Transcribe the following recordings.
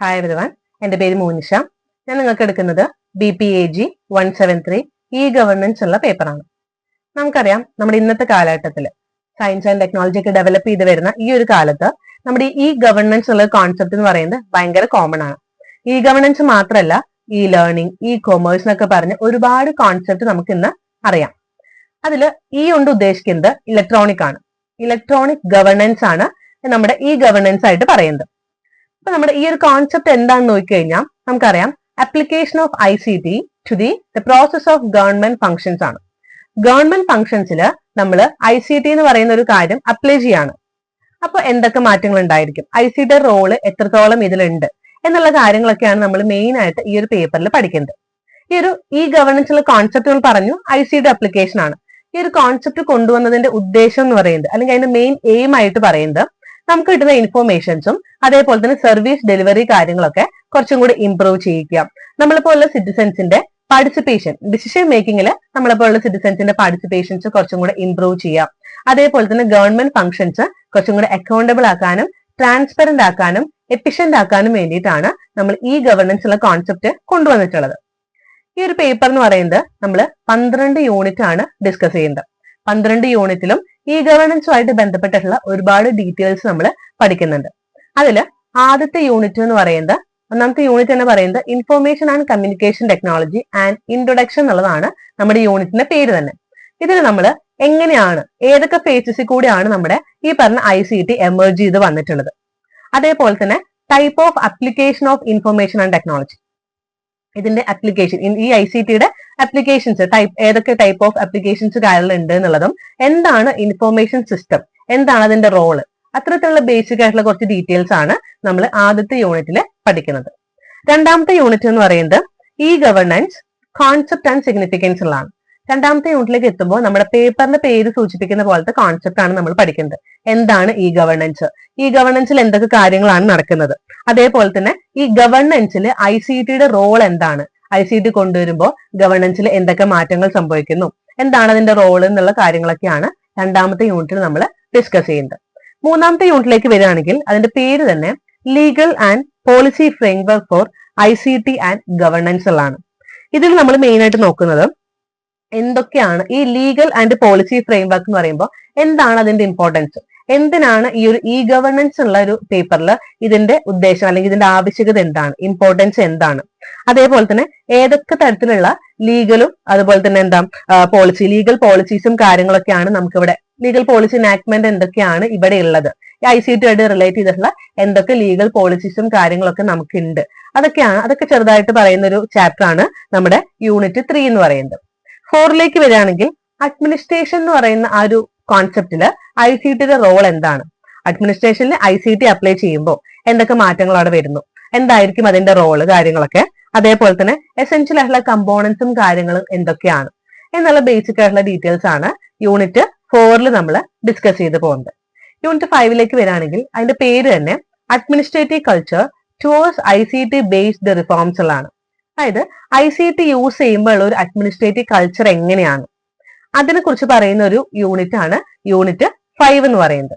Hi everyone എന്റെ പേര് മോനിഷ. ഞാൻ നിങ്ങൾക്ക് എടുക്കുന്നത് B P A G one seven three e governance ഉള്ള പേപ്പറാണ് നമുക്കറിയാം നമ്മുടെ ഇന്നത്തെ കാലഘട്ടത്തിൽ സയൻസ് ആൻഡ് ടെക്നോളജി ഒക്കെ ഡെവലപ്പ് ചെയ്ത് വരുന്ന ഈ ഒരു കാലത്ത് നമ്മുടെ ഈ ഗവർണൻസ് ഉള്ള കോൺസെപ്റ്റ് എന്ന് പറയുന്നത് ഭയങ്കര കോമൺ ആണ്. ഇ ഗവർണൻസ് മാത്രമല്ല ഇ ലേണിംഗ് ഇ കൊമേഴ്സ് എന്നൊക്കെ പറഞ്ഞ് ഒരുപാട് കോൺസെപ്റ്റ് നമുക്ക് ഇന്ന് അറിയാം. അതിൽ ഈ കൊണ്ട് ഉദ്ദേശിക്കുന്നത് ഇലക്ട്രോണിക് ആണ്. ഇലക്ട്രോണിക് ഗവർണൻസ് ആണ് നമ്മുടെ ഇ ഗവർണൻസ് ആയിട്ട് പറയുന്നത്. അപ്പൊ നമ്മുടെ ഈ ഒരു കോൺസെപ്റ്റ് എന്താണെന്ന് നോക്കിക്കഴിഞ്ഞാൽ നമുക്കറിയാം. Application of I C T to the the process of government functions ആണ്. ഗവൺമെന്റ് ഫംഗ്ഷൻസിൽ നമ്മൾ ഐ സി ടി എന്ന് പറയുന്ന ഒരു കാര്യം അപ്ലൈ ചെയ്യാണ്. അപ്പൊ എന്തൊക്കെ മാറ്റങ്ങൾ ഉണ്ടായിരിക്കും? ഐ സി ടി റോൾ എത്രത്തോളം ഇതിലുണ്ട്? എന്നുള്ള കാര്യങ്ങളൊക്കെയാണ് നമ്മൾ മെയിൻ ആയിട്ട് ഈ ഒരു പേപ്പറിൽ പഠിക്കുന്നത്. ഈ ഒരു ഈ ഗവർണൻസിലെ കോൺസെപ്റ്റുകൾ പറഞ്ഞു ഐ സി ടി അപ്ലിക്കേഷൻ ആണ്. ഈ ഒരു കോൺസെപ്റ്റ് കൊണ്ടുവന്നതിന്റെ ഉദ്ദേശം എന്ന് പറയുന്നത് അല്ലെങ്കിൽ അതിന്റെ മെയിൻ എയിം ആയിട്ട് പറയുന്നത് നമുക്ക് കിട്ടുന്ന ഇൻഫോർമേഷൻസും അതേപോലെ തന്നെ സർവീസ് ഡെലിവറി കാര്യങ്ങളൊക്കെ കുറച്ചും കൂടി ഇംപ്രൂവ് ചെയ്യുക നമ്മളെപ്പോലുള്ള സിറ്റിസൻസിന്റെ പാർട്ടിസിപ്പേഷൻ ഡിസിഷൻ മേക്കിങ്ങിൽ നമ്മളെപ്പോലുള്ള സിറ്റിസൻസിന്റെ പാർട്ടിസിപ്പേഷൻസ് കുറച്ചും കൂടെ ഇംപ്രൂവ് ചെയ്യാം അതേപോലെ തന്നെ ഗവൺമെന്റ് ഫംഗ്ഷൻസ് കുറച്ചും കൂടെ അക്കൗണ്ടബിൾ ആക്കാനും ട്രാൻസ്പെറന്റ് ആക്കാനും എഫിഷ്യന്റ് ആക്കാനും വേണ്ടിയിട്ടാണ് നമ്മൾ ഈ ഗവർണൻസ് ഉള്ള കോൺസെപ്റ്റ് കൊണ്ടുവന്നിട്ടുള്ളത്. ഈ ഒരു പേപ്പർ എന്ന് പറയുന്നത് നമ്മൾ പന്ത്രണ്ട് യൂണിറ്റ് ആണ് ഡിസ്കസ് ചെയ്യുന്നത്. പന്ത്രണ്ട് യൂണിറ്റിലും ഈ ഗവേണൻസുമായിട്ട് ബന്ധപ്പെട്ടിട്ടുള്ള ഒരുപാട് ഡീറ്റെയിൽസ് നമ്മൾ പഠിക്കുന്നുണ്ട്. അതിൽ ആദ്യത്തെ യൂണിറ്റ് എന്ന് പറയുന്നത് ഒന്നാമത്തെ യൂണിറ്റ് എന്ന് പറയുന്നത് information and communication technology and introduction എന്നുള്ളതാണ് നമ്മുടെ യൂണിറ്റിന്റെ പേര് തന്നെ. ഇതിൽ നമ്മൾ എങ്ങനെയാണ് ഏതൊക്കെ ഫേസസിൽ കൂടിയാണ് നമ്മുടെ ഈ പറഞ്ഞ ഐ സി ടി എമർജ് ചെയ്ത് വന്നിട്ടുള്ളത്. അതേപോലെ തന്നെ type of application of information and technology ഇതിന്റെ അപ്ലിക്കേഷൻ ഈ ഐ സി ടിയുടെ അപ്ലിക്കേഷൻസ് ടൈപ്പ് ഏതൊക്കെ ടൈപ്പ് ഓഫ് അപ്ലിക്കേഷൻസ് കാര്യങ്ങളുണ്ട് എന്നുള്ളതും എന്താണ് ഇൻഫോർമേഷൻ സിസ്റ്റം എന്താണ് അതിന്റെ റോൾ അത്തരത്തിലുള്ള ബേസിക് ആയിട്ടുള്ള കുറച്ച് ഡീറ്റെയിൽസ് ആണ് നമ്മൾ ആദ്യത്തെ യൂണിറ്റിൽ പഠിക്കുന്നത്. രണ്ടാമത്തെ യൂണിറ്റ് എന്ന് പറയുന്നത് e governance concept and significance ഉള്ളതാണ് രണ്ടാമത്തെ യൂണിറ്റിലേക്ക് എത്തുമ്പോൾ നമ്മുടെ പേപ്പറിന്റെ പേര് സൂചിപ്പിക്കുന്ന പോലത്തെ കോൺസെപ്റ്റ് ആണ് നമ്മൾ പഠിക്കുന്നത്. എന്താണ് ഇ ഗവർണൻസ് ഈ ഗവർണൻസിൽ എന്തൊക്കെ കാര്യങ്ങളാണ് നടക്കുന്നത്? അതേപോലെ തന്നെ ഈ ഗവർണൻസിൽ ഐ സി ടിയുടെ റോൾ എന്താണ്? ഐ സി ടി കൊണ്ടുവരുമ്പോൾ ഗവർണൻസിൽ എന്തൊക്കെ മാറ്റങ്ങൾ സംഭവിക്കുന്നു? എന്താണ് അതിന്റെ റോൾ എന്നുള്ള കാര്യങ്ങളൊക്കെയാണ് രണ്ടാമത്തെ യൂണിറ്റിൽ നമ്മൾ ഡിസ്കസ് ചെയ്യുന്നത്. മൂന്നാമത്തെ യൂണിറ്റിലേക്ക് വരികയാണെങ്കിൽ അതിന്റെ പേര് തന്നെ legal and policy framework for I C T and governance ആണ്. ഇതിൽ നമ്മൾ മെയിൻ ആയിട്ട് നോക്കുന്നത് എന്തൊക്കെയാണ് ഈ ലീഗൽ ആൻഡ് പോളിസി ഫ്രെയിംവർക്ക് എന്ന് പറയുമ്പോൾ എന്താണ് അതിന്റെ ഇമ്പോർട്ടൻസ് എന്തിനാണ് ഈ ഒരു ഇ ഗവർണൻസ് ഉള്ള ഒരു പേപ്പറിൽ ഇതിന്റെ ഉദ്ദേശം അല്ലെങ്കിൽ ഇതിന്റെ ആവശ്യകത എന്താണ്? ഇമ്പോർട്ടൻസ് എന്താണ്? അതേപോലെ തന്നെ ഏതൊക്കെ തരത്തിലുള്ള ലീഗലും അതുപോലെ തന്നെ എന്താ പോളിസി ലീഗൽ പോളിസീസും കാര്യങ്ങളൊക്കെയാണ് നമുക്കിവിടെ. ലീഗൽ പോളിസി എനാക്ട്മെന്റ് എന്തൊക്കെയാണ് ഇവിടെ ഉള്ളത് ഐ സി ടി ആയിട്ട് റിലേറ്റ് ചെയ്തിട്ടുള്ള എന്തൊക്കെ ലീഗൽ പോളിസീസും കാര്യങ്ങളൊക്കെ നമുക്കുണ്ട്. അതൊക്കെയാണ് അതൊക്കെ ചെറുതായിട്ട് പറയുന്ന ഒരു ചാപ്റ്റർ ആണ് നമ്മുടെ യൂണിറ്റ് ത്രീ എന്ന് പറയുന്നത്. ഫോറിലേക്ക് വരികയാണെങ്കിൽ അഡ്മിനിസ്ട്രേഷൻ എന്ന് പറയുന്ന ആ ഒരു കോൺസെപ്റ്റിൽ ഐ സി ടിയുടെ റോൾ എന്താണ്? അഡ്മിനിസ്ട്രേഷനിൽ ഐ സി ടി അപ്ലൈ ചെയ്യുമ്പോൾ എന്തൊക്കെ മാറ്റങ്ങൾ അവിടെ വരുന്നു? എന്തായിരിക്കും അതിന്റെ റോൾ കാര്യങ്ങളൊക്കെ? അതേപോലെ തന്നെ എസെൻഷ്യൽ ആയിട്ടുള്ള കമ്പോണൻസും കാര്യങ്ങളും എന്തൊക്കെയാണ്? എന്നുള്ള ബേസിക് ആയിട്ടുള്ള ഡീറ്റെയിൽസ് ആണ് യൂണിറ്റ് ഫോറിൽ നമ്മൾ ഡിസ്കസ് ചെയ്ത് പോകുന്നത് യൂണിറ്റ് ഫൈവിലേക്ക് വരാണെങ്കിൽ അതിന്റെ പേര് തന്നെ administrative culture towards I C T based reforms ആണ് അതായത് ഐ സി ടി യൂസ് ചെയ്യുമ്പോൾ ഒരു അഡ്മിനിസ്ട്രേറ്റീവ് കൾച്ചർ എങ്ങനെയാണ്? അതിനെ കുറിച്ച് പറയുന്ന ഒരു യൂണിറ്റ് ആണ് യൂണിറ്റ് ഫൈവ് എന്ന് പറയുന്നത്.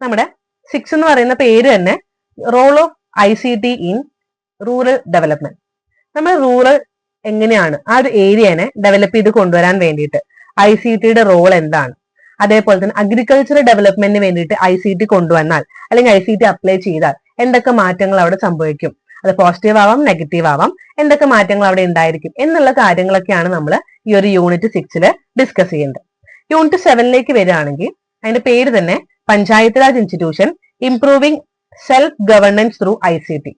നമ്മുടെ സിക്സ് എന്ന് പറയുന്ന പേര് തന്നെ role of I C T in rural development നമ്മൾ റൂറൽ എങ്ങനെയാണ്? ആ ഒരു ഏരിയനെ ഡെവലപ്പ് ചെയ്ത് കൊണ്ടുവരാൻ വേണ്ടിയിട്ട് ഐ സി ടിയുടെ റോൾ എന്താണ്? അതേപോലെ തന്നെ അഗ്രികൾച്ചറൽ ഡെവലപ്മെന്റിന് വേണ്ടിയിട്ട് ഐ സി ടി കൊണ്ടുവന്നാൽ അല്ലെങ്കിൽ ഐ സി ടി അപ്ലൈ ചെയ്താൽ എന്തൊക്കെ മാറ്റങ്ങൾ അവിടെ സംഭവിക്കും? അത് പോസിറ്റീവ് ആവാം നെഗറ്റീവ് ആവാം എന്തൊക്കെ മാറ്റങ്ങൾ അവിടെ ഉണ്ടായിരിക്കും എന്നുള്ള കാര്യങ്ങളൊക്കെയാണ് നമ്മൾ ഈ ഒരു യൂണിറ്റ് സിക്സിൽ ഡിസ്കസ് ചെയ്യുന്നത് യൂണിറ്റ് സെവനിലേക്ക് വരികയാണെങ്കിൽ അതിന്റെ പേര് തന്നെ panchayat raj institution improving self governance through I C T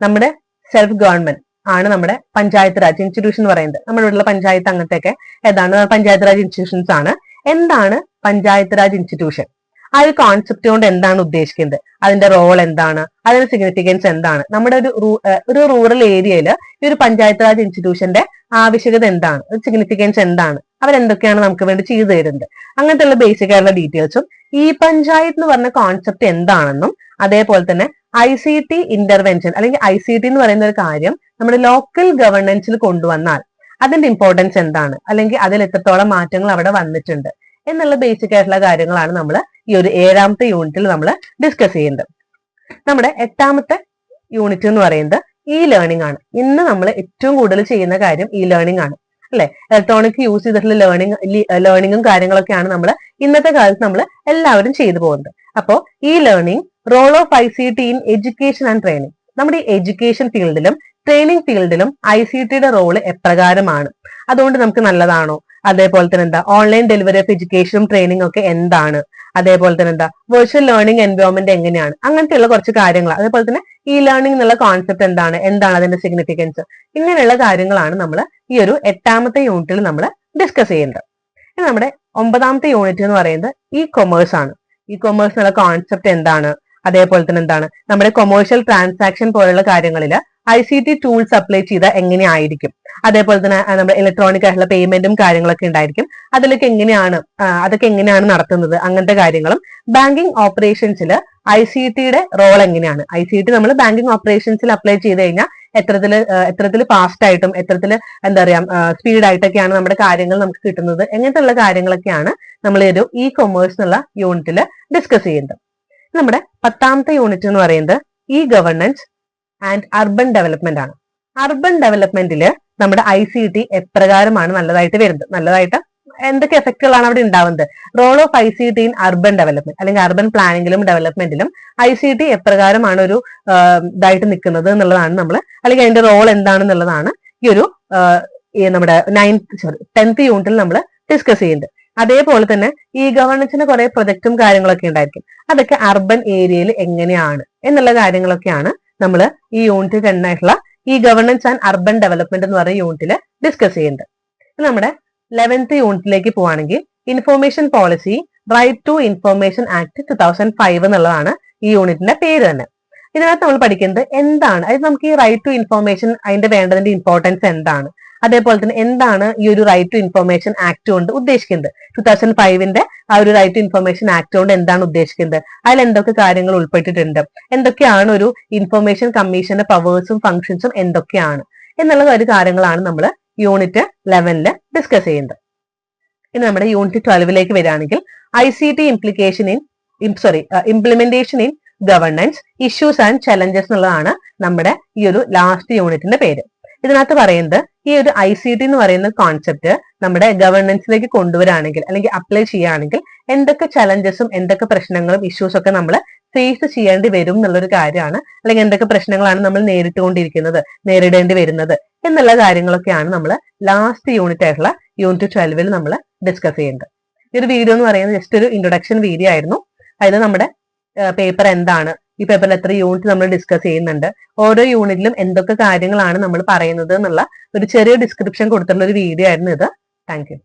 നമ്മുടെ സെൽഫ് ഗവൺമെന്റ് ആണ് നമ്മുടെ പഞ്ചായത്ത് രാജ് ഇൻസ്റ്റിറ്റ്യൂഷൻ എന്ന് പറയുന്നത്. നമ്മുടെ ഇവിടെയുള്ള പഞ്ചായത്ത് അങ്ങനത്തെയൊക്കെ ഏതാണ് പഞ്ചായത്ത് രാജ് ഇൻസ്റ്റിറ്റ്യൂഷൻസ് ആണ്. എന്താണ് പഞ്ചായത്ത് രാജ് ഇൻസ്റ്റിറ്റ്യൂഷൻ ആ ഒരു കോൺസെപ്റ്റ് കൊണ്ട് എന്താണ് ഉദ്ദേശിക്കുന്നത്? അതിന്റെ റോൾ എന്താണ്? അതിന്റെ സിഗ്നിഫിക്കൻസ് എന്താണ്? നമ്മുടെ ഒരു ഒരു റൂറൽ ഏരിയയിൽ ഈ ഒരു പഞ്ചായത്ത് രാജ് ഇൻസ്റ്റിറ്റ്യൂഷന്റെ ആവശ്യകത എന്താണ്? സിഗ്നിഫിക്കൻസ് എന്താണ്? അവരെന്തൊക്കെയാണ് നമുക്ക് വേണ്ടി ചെയ്തു തരുന്നത്? അങ്ങനത്തെയുള്ള ബേസിക് ആയിട്ടുള്ള ഡീറ്റെയിൽസും ഈ പഞ്ചായത്ത് എന്ന് പറഞ്ഞ കോൺസെപ്റ്റ് എന്താണെന്നും അതേപോലെ തന്നെ ഐ സി ടി ഇന്റർവെൻഷൻ അല്ലെങ്കിൽ ഐ സി ടി എന്ന് പറയുന്ന ഒരു കാര്യം നമ്മുടെ ലോക്കൽ ഗവർണൻസിൽ കൊണ്ടുവന്നാൽ അതിന്റെ ഇമ്പോർട്ടൻസ് എന്താണ്? അല്ലെങ്കിൽ അതിൽ എത്രത്തോളം മാറ്റങ്ങൾ അവിടെ വന്നിട്ടുണ്ട്? എന്നുള്ള ബേസിക് ആയിട്ടുള്ള കാര്യങ്ങളാണ് നമ്മൾ ഈ ഒരു ഏഴാമത്തെ യൂണിറ്റിൽ നമ്മൾ ഡിസ്കസ് ചെയ്യുന്നത്. നമ്മുടെ എട്ടാമത്തെ യൂണിറ്റ് എന്ന് പറയുന്നത് ഇ ലേണിംഗ് ആണ്. ഇന്ന് നമ്മൾ ഏറ്റവും കൂടുതൽ ചെയ്യുന്ന കാര്യം ഇ ലേണിംഗ് ആണ്. അല്ലെ? ഇലക്ട്രോണിക് യൂസ് ചെയ്തിട്ടുള്ള ലേണിംഗ് ലേണിങ്ങും കാര്യങ്ങളൊക്കെയാണ് നമ്മൾ ഇന്നത്തെ കാലത്ത് നമ്മൾ എല്ലാവരും ചെയ്തു പോകുന്നത്. അപ്പോൾ ഈ learning role of I C T in education and training നമ്മുടെ ഈ എഡ്യൂക്കേഷൻ ഫീൽഡിലും ട്രെയിനിങ് ഫീൽഡിലും ഐ സി ടിയുടെ റോൾ എപ്രകാരമാണ്? അതുകൊണ്ട് നമുക്ക് നല്ലതാണോ? അതേപോലെ തന്നെ എന്താ ഓൺലൈൻ ഡെലിവറി ഓഫ് എഡ്യൂക്കേഷനും ട്രെയിനിങ് ഒക്കെ എന്താണ്? അതേപോലെ തന്നെ എന്താ വെർച്വൽ ലേണിംഗ് എൻവയോൺമെന്റ് എങ്ങനെയാണ്? അങ്ങനത്തെയുള്ള കുറച്ച് കാര്യങ്ങൾ അതേപോലെ തന്നെ ഇ ലേണിംഗ് എന്നുള്ള കോൺസെപ്റ്റ് എന്താണ്? എന്താണ് അതിന്റെ സിഗ്നിഫിക്കൻസ് ഇങ്ങനെയുള്ള കാര്യങ്ങളാണ് നമ്മൾ ഈ ഒരു എട്ടാമത്തെ യൂണിറ്റിൽ നമ്മൾ ഡിസ്കസ് ചെയ്യുന്നത്. ഇനി നമ്മുടെ ഒമ്പതാമത്തെ യൂണിറ്റ് എന്ന് പറയുന്നത് ഇ കൊമേഴ്സ് ആണ്. ഇ കൊമേഴ്സ് എന്നുള്ള കോൺസെപ്റ്റ് എന്താണ്? അതേപോലെ തന്നെ എന്താണ്? നമ്മുടെ കൊമേഴ്ഷ്യൽ ട്രാൻസാക്ഷൻ പോലുള്ള കാര്യങ്ങളിൽ I C T tools apply ചെയ്താൽ എങ്ങനെയായിരിക്കും അതേപോലെ തന്നെ നമ്മുടെ ഇലക്ട്രോണിക് ആയിട്ടുള്ള പേയ്മെന്റും കാര്യങ്ങളൊക്കെ ഉണ്ടായിരിക്കും. അതിലൊക്കെ എങ്ങനെയാണ് അതൊക്കെ എങ്ങനെയാണ് നടത്തുന്നത്? അങ്ങനത്തെ കാര്യങ്ങളും ബാങ്കിങ് ഓപ്പറേഷൻസിൽ ഐ സി ടിയുടെ റോൾ എങ്ങനെയാണ്? ഐ സി ടി നമ്മൾ ബാങ്കിങ് ഓപ്പറേഷൻസിൽ അപ്ലൈ ചെയ്ത് കഴിഞ്ഞാൽ എത്രത്തിൽ എത്രത്തിൽ ഫാസ്റ്റ് ആയിട്ടും എത്രത്തിൽ എന്താ പറയാ സ്പീഡ് ആയിട്ടൊക്കെയാണ് നമ്മുടെ കാര്യങ്ങൾ നമുക്ക് കിട്ടുന്നത്. എങ്ങനത്തെ ഉള്ള കാര്യങ്ങളൊക്കെയാണ് നമ്മൾ ഒരു ഇ കൊമേഴ്സ് എന്നുള്ള യൂണിറ്റിൽ ഡിസ്കസ് ചെയ്യുന്നത് നമ്മുടെ പത്താമത്തെ യൂണിറ്റ് എന്ന് പറയുന്നത് e governance and urban development ആണ്. അർബൻ ഡെവലപ്മെന്റിൽ നമ്മുടെ ഐ സി ടി എപ്രകാരമാണ് നല്ലതായിട്ട് വരുന്നത്. നല്ലതായിട്ട് എന്തൊക്കെ എഫക്റ്റുകളാണ് അവിടെ ഉണ്ടാവുന്നത്? Role of I C T in urban development അല്ലെങ്കിൽ അർബൻ പ്ലാനിങ്ങിലും ഡെവലപ്മെന്റിലും ഐ സി ടി എപ്രകാരമാണ് ഒരു ഇതായിട്ട് നിൽക്കുന്നത് എന്നുള്ളതാണ് നമ്മൾ അല്ലെങ്കിൽ അതിന്റെ റോൾ എന്താണെന്നുള്ളതാണ് ഈ ഒരു നമ്മുടെ നയൻത് സോറി ടെൻത്ത് യൂണിറ്റിൽ നമ്മൾ ഡിസ്കസ് ചെയ്യുന്നത്. അതേപോലെ തന്നെ ഈ ഗവർണൻസിന് കുറെ പ്രൊജക്റ്റും കാര്യങ്ങളൊക്കെ ഉണ്ടായിരിക്കും. അതൊക്കെ അർബൻ ഏരിയയിൽ എങ്ങനെയാണ് എന്നുള്ള കാര്യങ്ങളൊക്കെയാണ് നമ്മൾ ഈ യൂണിറ്റ് രണ്ടായിട്ടുള്ള ഈ ഗവർണൻസ് ആൻഡ് അർബൻ ഡെവലപ്മെന്റ് എന്ന് പറയുന്ന യൂണിറ്റിൽ ഡിസ്കസ് ചെയ്യുന്നുണ്ട്. നമ്മുടെ ലെവൻത്ത് യൂണിറ്റിലേക്ക് പോവാണെങ്കിൽ information policy right to information act two thousand five എന്നുള്ളതാണ് ഈ യൂണിറ്റിന്റെ പേര് തന്നെ. ഇതിനകത്ത് നമ്മൾ പഠിക്കുന്നത് എന്താണ്? അതായത് നമുക്ക് ഈ റൈറ്റ് ടു ഇൻഫോർമേഷൻ അതിന്റെ വേണ്ടതിന്റെ ഇമ്പോർട്ടൻസ് എന്താണ്? അതേപോലെ തന്നെ എന്താണ് ഈ ഒരു റൈറ്റ് ടു ഇൻഫോർമേഷൻ ആക്ട് കൊണ്ട് ഉദ്ദേശിക്കുന്നത്? ടു തൗസൻഡ് ഫൈവിന്റെ ആ ഒരു റൈറ്റ് ടു ഇൻഫോർമേഷൻ ആക്ട് കൊണ്ട് എന്താണ് ഉദ്ദേശിക്കുന്നത്? അതിൽ എന്തൊക്കെ കാര്യങ്ങൾ ഉൾപ്പെട്ടിട്ടുണ്ട്? എന്തൊക്കെയാണ് ഒരു ഇൻഫർമേഷൻ കമ്മീഷന്റെ പവേഴ്സും ഫംഗ്ഷൻസും എന്തൊക്കെയാണ്? എന്നുള്ള ഒരു കാര്യങ്ങളാണ് നമ്മൾ യൂണിറ്റ് ലെവനിൽ ഡിസ്കസ് ചെയ്യുന്നത്. ഇനി നമ്മുടെ യൂണിറ്റ് ട്വൽവിലേക്ക് വരികയാണെങ്കിൽ I C T implication in sorry implementation in governance issues and challenges എന്നുള്ളതാണ് നമ്മുടെ ഈ ഒരു ലാസ്റ്റ് യൂണിറ്റിന്റെ പേര്. ഇതിനകത്ത് പറയുന്നത് ഈ ഒരു ഐ സി ടി എന്ന് പറയുന്ന കോൺസെപ്റ്റ് നമ്മുടെ ഗവർണൻസിലേക്ക് കൊണ്ടുവരാണെങ്കിൽ അല്ലെങ്കിൽ അപ്ലൈ ചെയ്യുകയാണെങ്കിൽ എന്തൊക്കെ ചലഞ്ചസും എന്തൊക്കെ പ്രശ്നങ്ങളും ഇഷ്യൂസ് ഒക്കെ നമ്മൾ ഫേസ് ചെയ്യേണ്ടി വരും എന്നുള്ളൊരു കാര്യമാണ്. അല്ലെങ്കിൽ എന്തൊക്കെ പ്രശ്നങ്ങളാണ് നമ്മൾ നേരിട്ടുകൊണ്ടിരിക്കുന്നത് നേരിടേണ്ടി വരുന്നത് എന്നുള്ള കാര്യങ്ങളൊക്കെയാണ് നമ്മൾ ലാസ്റ്റ് യൂണിറ്റ് ആയിട്ടുള്ള യൂണിറ്റ് ട്വൽവിൽ നമ്മൾ ഡിസ്കസ് ചെയ്യുന്നത്. ഈ ഒരു വീഡിയോ എന്ന് പറയുന്നത് ജസ്റ്റ് ഒരു ഇൻട്രൊഡക്ഷൻ വീഡിയോ ആയിരുന്നു. അതായത് നമ്മുടെ പേപ്പർ എന്താണ് ഈ പേപ്പറിൽ എത്ര യൂണിറ്റ് നമ്മൾ ഡിസ്കസ് ചെയ്യുന്നുണ്ട്. ഓരോ യൂണിറ്റിലും എന്തൊക്കെ കാര്യങ്ങളാണ് നമ്മൾ പറയുന്നത് എന്നുള്ള ഒരു ചെറിയ ഡിസ്ക്രിപ്ഷൻ കൊടുത്തിട്ടുള്ള ഒരു വീഡിയോ ആയിരുന്നു ഇത്. താങ്ക്